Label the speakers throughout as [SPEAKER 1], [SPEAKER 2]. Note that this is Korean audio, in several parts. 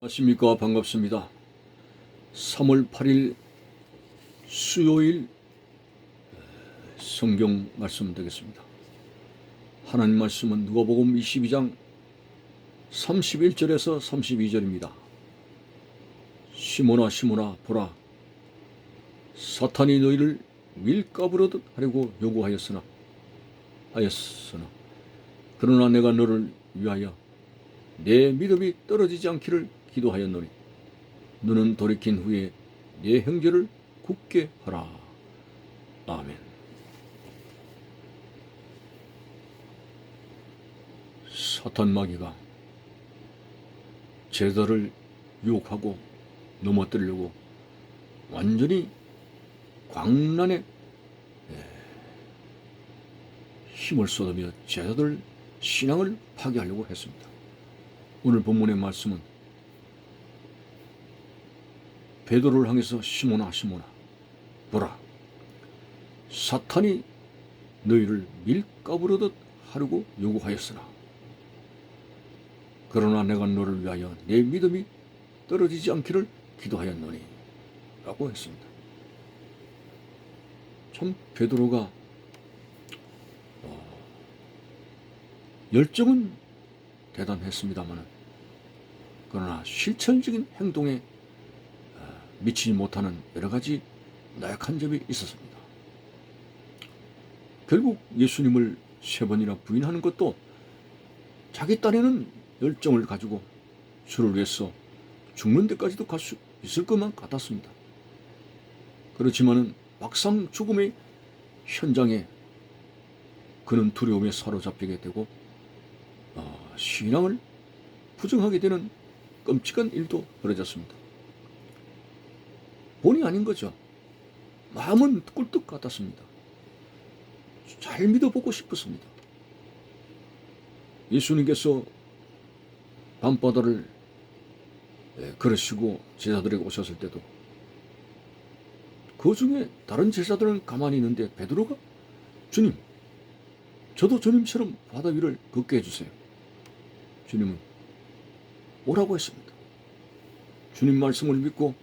[SPEAKER 1] 안녕하십니까 반갑습니다. 3월 8일 수요일 성경 말씀 되겠습니다. 하나님 말씀은 누가복음 22장 31절에서 32절입니다. 시몬아 시몬아 보라 사탄이 너희를 밀가부르듯 하려고 요구하였으나 하였으나 그러나 내가 너를 위하여 내 믿음이 떨어지지 않기를 기도하였노니 너는 돌이킨 후에 내 형제를 굳게 하라. 아멘. 사탄 마귀가 제자를 유혹하고 넘어뜨리려고 완전히 광란에 예, 힘을 쏟으며 제자들 신앙을 파괴하려고 했습니다. 오늘 본문의 말씀은 베드로를 향해서 시몬아 시몬아 보라 사탄이 너희를 밀가부르듯 하려고 요구하였으나 그러나 내가 너를 위하여 내 믿음이 떨어지지 않기를 기도하였노니 라고 했습니다. 참 베드로가 어, 열정은 대단했습니다마는 그러나 실천적인 행동에 어, 미치지 못하는 여러 가지 나약한 점이 있었습니다. 결국 예수님을 세 번이나 부인하는 것도 자기 딴에는 열정을 가지고 주를 위해서 죽는 데까지도 갈 수 있을 것만 같았습니다. 그렇지만은 막상 죽음의 현장에 그는 두려움에 사로잡히게 되고 어, 신앙을 부정하게 되는 끔찍한 일도 벌어졌습니다. 본이 아닌 거죠. 마음은 꿀떡 같았습니다. 잘 믿어보고 싶었습니다. 예수님께서 밤바다를 예, 걸으시고 제자들에게 오셨을 때도 그 중에 다른 제자들은 가만히 있는데 베드로가 주님 저도 주님처럼 바다 위를 걷게 해주세요. 주님은 오라고 했습니다. 주님 말씀을 믿고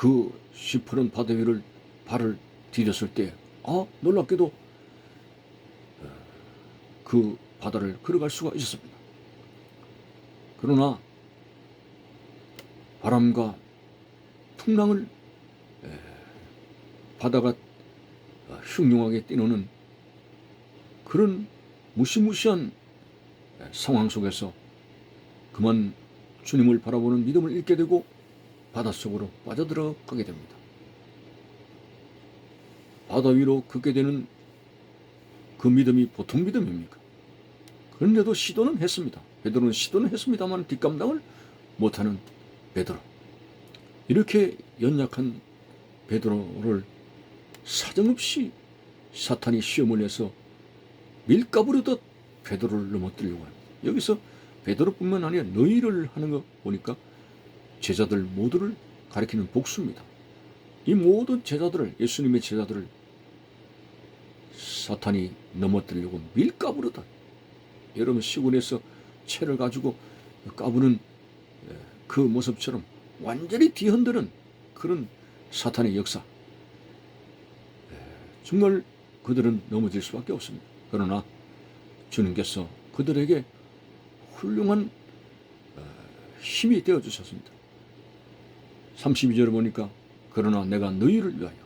[SPEAKER 1] 그 시퍼런 바다 위를 발을 디뎠을 때, 아, 놀랍게도 어, 그 바다를 걸어갈 수가 있었습니다. 그러나 바람과 풍랑을 에, 바다가 어, 흉흉하게 뛰노는 그런 무시무시한 에, 상황 속에서 그만 주님을 바라보는 믿음을 잃게 되고 바닷속으로 빠져들어가게 됩니다. 바다 위로 걷게 되는 그 믿음이 보통 믿음입니까? 그런데도 시도는 했습니다. 베드로는 시도는 했습니다만 뒷감당을 못하는 베드로. 이렇게 연약한 베드로를 사정없이 사탄이 시험을 내서 밀가부르듯 베드로를 넘어뜨리려고 합니다. 여기서 베드로뿐만 아니라 너희를 하는 거 보니까 제자들 모두를 가리키는 복수입니다. 이 모든 제자들을 예수님의 제자들을 사탄이 넘어뜨리려고 밀가부르다. 여러분 시골에서 채를 가지고 까부는 그 모습처럼 완전히 뒤흔드는 그런 사탄의 역사. 정말 그들은 넘어질 수밖에 없습니다. 그러나 주님께서 그들에게 훌륭한 힘이 되어 주셨습니다. 32절을 보니까 그러나 내가 너희를 위하여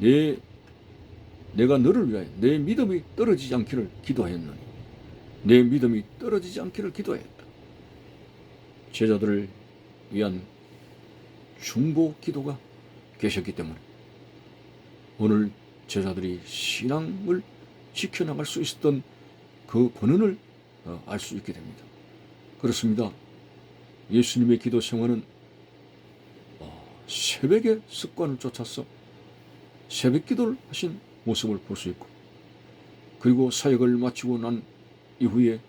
[SPEAKER 1] 내 내가 너를 위하여 내 믿음이 떨어지지 않기를 기도하였노니 내 믿음이 떨어지지 않기를 기도하였다. 제자들을 위한 중보 기도가 계셨기 때문에 오늘 제자들이 신앙을 지켜나갈 수 있었던 그 권한을 어, 알수 있게 됩니다. 그렇습니다. 예수님의 기도 생활은 어, 새벽의 습관을 쫓아서 새벽 기도를 하신 모습을 볼 수 있고 그리고 사역을 마치고 난 이후에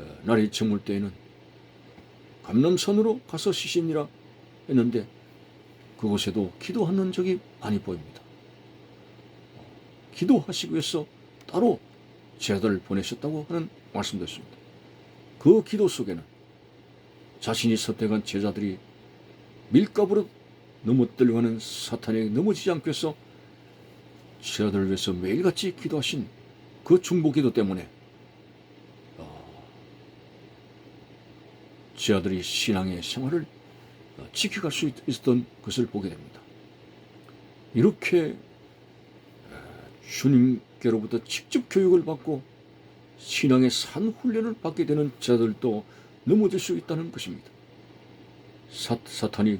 [SPEAKER 1] 어, 날이 저물 때에는 감남산으로 가서 쉬시니라 했는데 그곳에도 기도하는 적이 많이 보입니다. 기도하시기 위해서 따로 제자들을 보내셨다고 하는 말씀도 있습니다. 그 기도 속에는 자신이 선택한 제자들이 밀가부로 넘어뜨려가는 사탄에 넘어지지 위해서 제자들을 위해서 매일같이 기도하신 그 중보기도 때문에 어, 제자들이 신앙의 생활을 어, 지켜갈 수 있- 있었던 것을 보게 됩니다. 이렇게 어, 주님께로부터 직접 교육을 받고 신앙의 산 훈련을 받게 되는 자들도 넘어질 수 있다는 것입니다. 사, 사탄이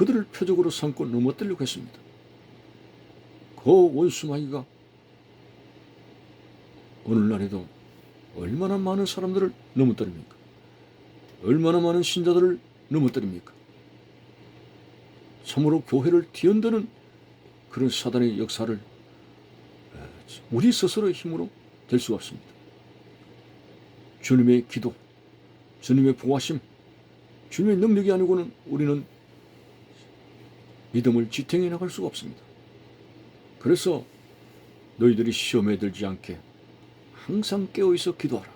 [SPEAKER 1] 그들을 표적으로 삼고 넘어뜨리려고 했습니다. 그 원수마귀가 오늘날에도 얼마나 많은 사람들을 넘어뜨립니까? 얼마나 많은 신자들을 넘어뜨립니까? 참으로 교회를 뒤흔드는 그런 사단의 역사를 우리 스스로의 힘으로 될 수가 없습니다. 주님의 기도, 주님의 보호하심, 주님의 능력이 아니고는 우리는 믿음을 지탱해 나갈 수가 없습니다. 그래서 너희들이 시험에 들지 않게 항상 깨어 있어 기도하라.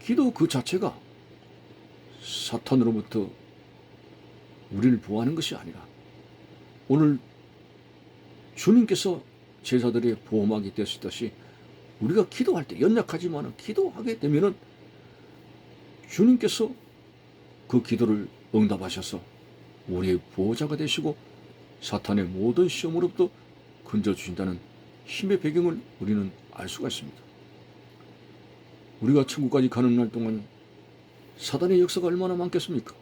[SPEAKER 1] 기도 그 자체가 사탄으로부터 우리를 보호하는 것이 아니라 오늘 주님께서 제자들의 보호막이 되었듯이 우리가 기도할 때 연약하지만 기도하게 되면은 주님께서 그 기도를 응답하셔서 우리의 보호자가 되시고 사탄의 모든 시험으로부터 건져 주신다는 힘의 배경을 우리는 알 수가 있습니다. 우리가 천국까지 가는 날 동안 사단의 역사가 얼마나 많겠습니까?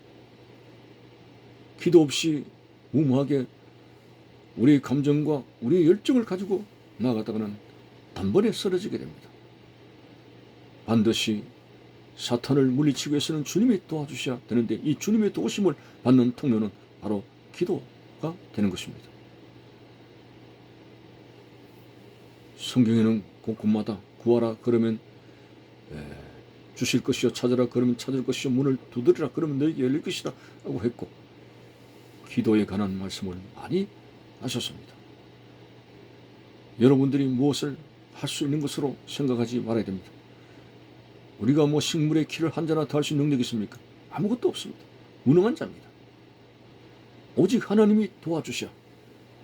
[SPEAKER 1] 기도 없이 무모하게 우리의 감정과 우리의 열정을 가지고 나아가다가는 단번에 쓰러지게 됩니다. 반드시 사탄을 물리치기 위해서는 주님이 도와주셔야 되는데 이 주님의 도우심을 받는 통로는 바로 기도가 되는 것입니다. 성경에는 곳곳마다 구하라 그러면 에, 주실 것이요 찾으라 그러면 찾을 것이요 문을 두드리라 그러면 너에게 열릴 것이다 라고 했고 기도에 관한 말씀을 많이 하셨습니다. 여러분들이 무엇을 할 수 있는 것으로 생각하지 말아야 됩니다. 우리가 뭐 식물의 키를 한 자나 더 할 수 있는 능력이 있습니까? 아무것도 없습니다. 무능한 자입니다. 오직 하나님이 도와주셔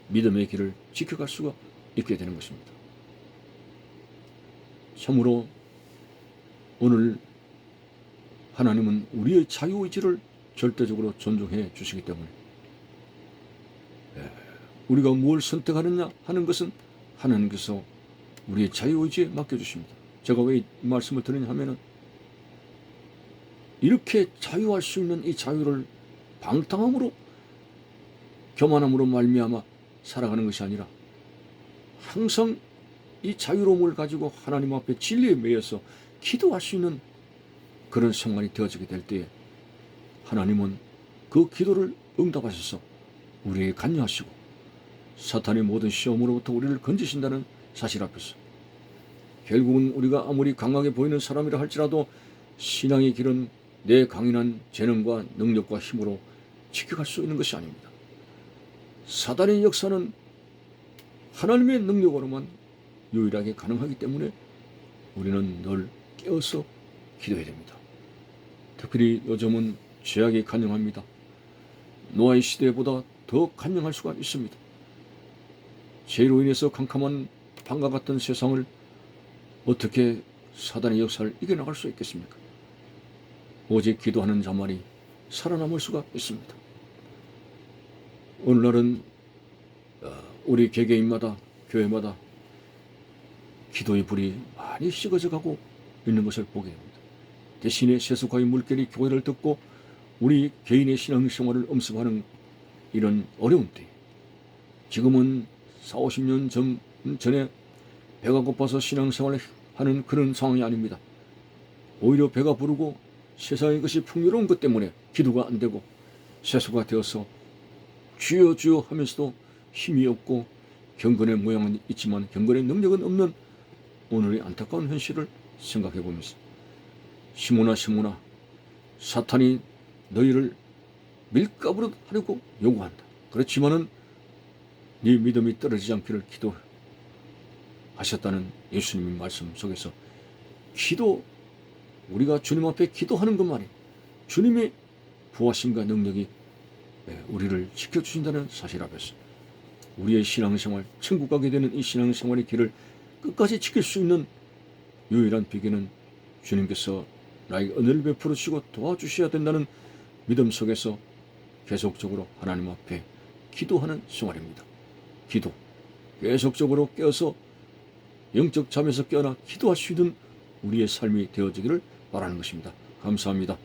[SPEAKER 1] 믿음의 길을 지켜갈 수가 있게 되는 것입니다. 참으로 오늘 하나님은 우리의 자유의지를 절대적으로 존중해 주시기 때문에 예, 우리가 무엇을 선택하느냐 하는 것은 하나님께서 우리의 자유의지에 맡겨주십니다. 제가 왜 이 말씀을 드리냐 하면은 이렇게 자유할 수 있는 이 자유를 방탕함으로 교만함으로 말미암아 살아가는 것이 아니라 항상 이 자유로움을 가지고 하나님 앞에 진리에 매여서 기도할 수 있는 그런 생활이 되어지게 될 때에 하나님은 그 기도를 응답하셔서 우리에게 간여하시고 사탄의 모든 시험으로부터 우리를 건지신다는 사실 앞에서 결국은 우리가 아무리 강하게 보이는 사람이라 할지라도 신앙의 길은 내 강인한 재능과 능력과 힘으로 지켜갈 수 있는 것이 아닙니다. 사단의 역사는 하나님의 능력으로만 유일하게 가능하기 때문에 우리는 늘 깨어서 기도해야 됩니다. 특별히 요즘은 죄악이 간영합니다. 노아의 시대보다 더 간영할 수가 있습니다. 죄로 인해서 캄캄한 방과 같은 세상을 어떻게 사단의 역사를 이겨나갈 수 있겠습니까? 오직 기도하는 자만이 살아남을 수가 있습니다. 오늘날은 어, 우리 개개인마다 교회마다 기도의 불이 많이 식어져 가고 있는 것을 보게 됩니다. 대신에 세속화의 물결이 교회를 듣고 우리 개인의 신앙생활을 엄습하는 이런 어려운 때 지금은 4, 50년 전, 전에 배가 고파서 신앙생활을 하는 그런 상황이 아닙니다. 오히려 배가 부르고 세상의 것이 풍요로운 것 때문에 기도가 안 되고 세수가 되어서 주여 주여 하면서도 힘이 없고 경건의 모양은 있지만 경건의 능력은 없는 오늘의 안타까운 현실을 생각해 보면서 시모나 시모나 사탄이 너희를 밀가부로 하려고 요구한다. 그렇지만은 네 믿음이 떨어지지 않기를 기도하셨다는 예수님의 말씀 속에서 기도 우리가 주님 앞에 기도하는 것만이 주님의 부하심과 능력이 예, 우리를 지켜주신다는 사실 앞에서 우리의 신앙생활, 천국 가게 되는 이 신앙생활의 길을 끝까지 지킬 수 있는 유일한 비결은 주님께서 나에게 은혜를 베풀어 주시고 도와주셔야 된다는 믿음 속에서 계속적으로 하나님 앞에 기도하는 생활입니다. 기도. 계속적으로 깨어서 영적 잠에서 깨어나 기도할 수 있는 우리의 삶이 되어지기를 바라는 것입니다. 감사합니다.